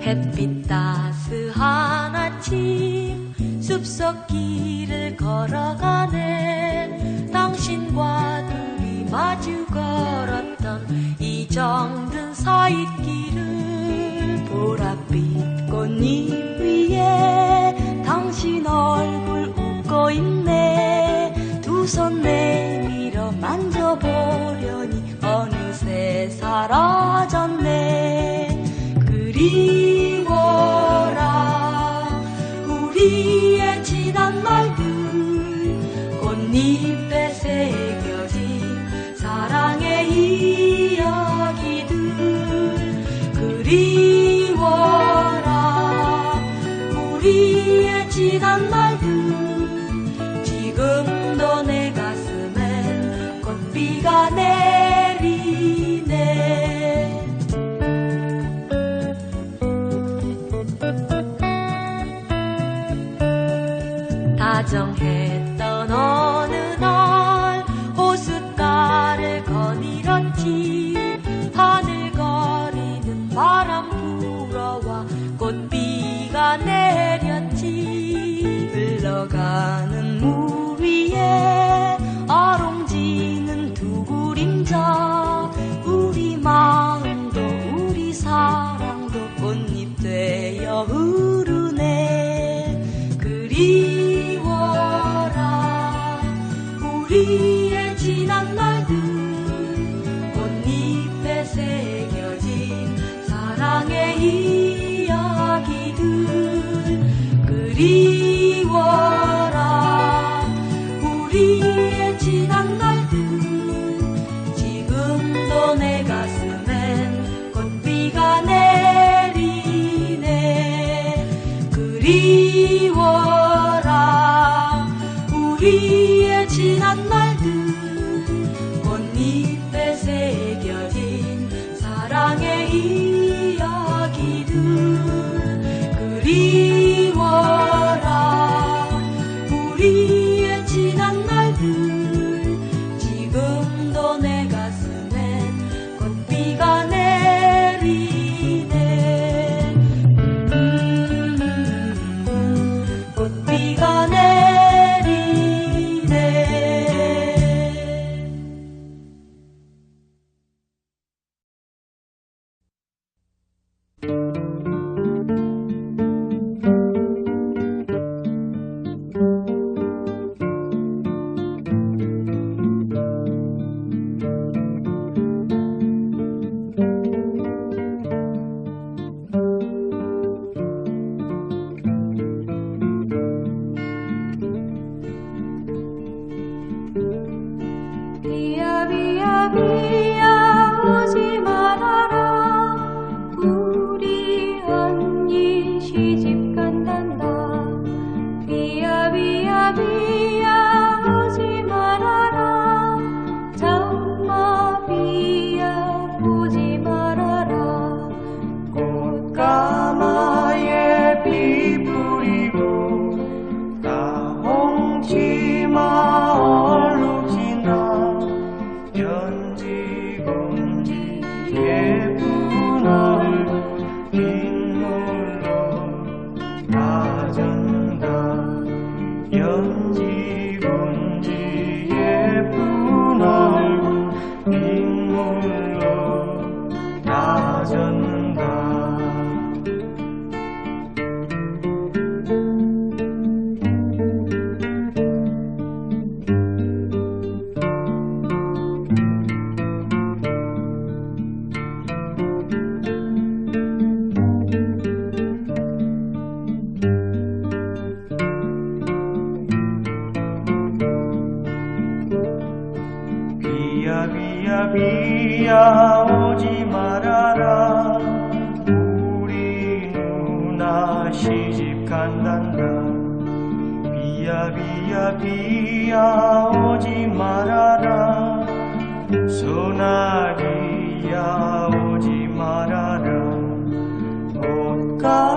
햇빛 따스한 아침 숲속 길을 걸어가는 당신과 둘이 마주 걸었던 이 정든 사이길을 보랏빛 꽃잎 위에 당신 얼굴 웃고 있네. 두 손 내 보려니 어느새 사라졌네. 그리 비워라. 우리의 지난 날들 꽃잎에 새겨진 사랑의 이야기들 그리워라. 우리의 지난 날들 지금도 내 가슴엔 꽃비가 내리네. 그리워 渔夜济难难 비야 오지 말아라 우리 누나 시집 간단다 비야 비야 비야 오지 말아라 소나기야 오지 말아라 못가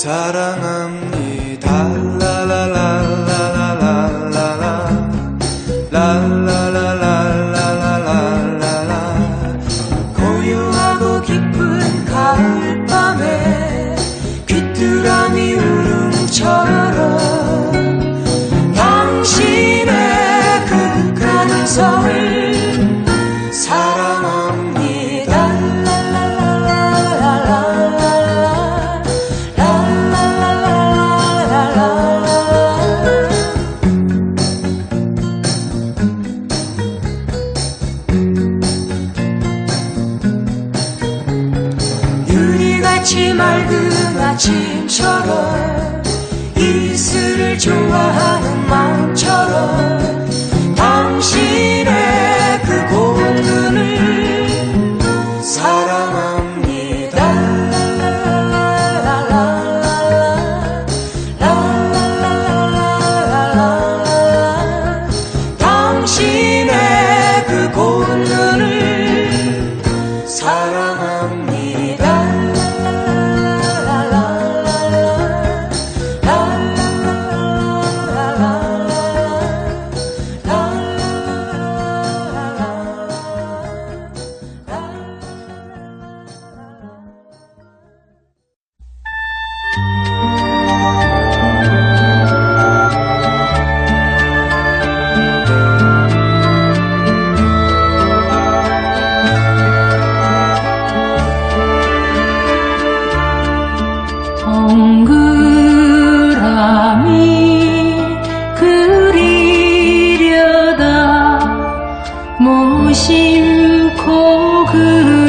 사랑하 Parama. 心こぐ